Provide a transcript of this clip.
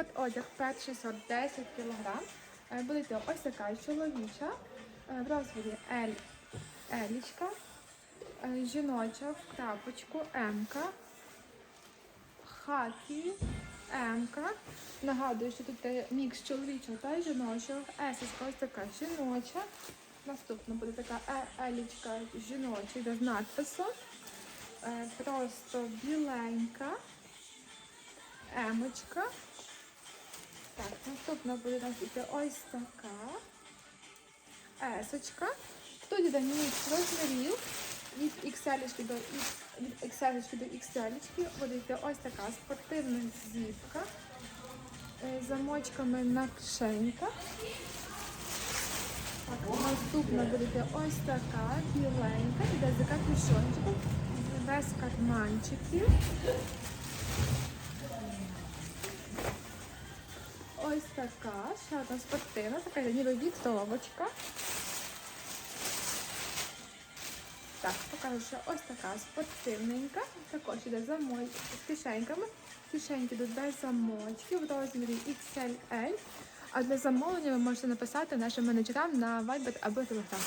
Код одяг перший сорт 10 кг. Буде йти ось така чоловіча е, в розмірі L, Елічка, е, жіноча в крапочку М-ка, хакі, М-ка. Нагадую, що тут мікс чоловічого та жіночого. Есочка ось така жіноча. Наступна буде така е- елічка жіноча, йде з надписом. Е, Просто біленька. Емочка. Наступна буде нас іти ось така. Есочка. Тут іде мікс розмірів. Від XL до від XL до XL буде йти ось така спортивна зіпка е, з замочками на кишеньках. Наступна буде йти ось така біленька, іде за капюшончиком, без карманчиків. Ось така, ще одна спортивна, така ніби вітровочка. Так, покажу, що ось така спортивненька. Також іде замой з кишеньками. Кишеньки йдуть без замочків в розмірі XLL. А для замовлення ви можете написати нашим менеджерам на Viber або Telegram.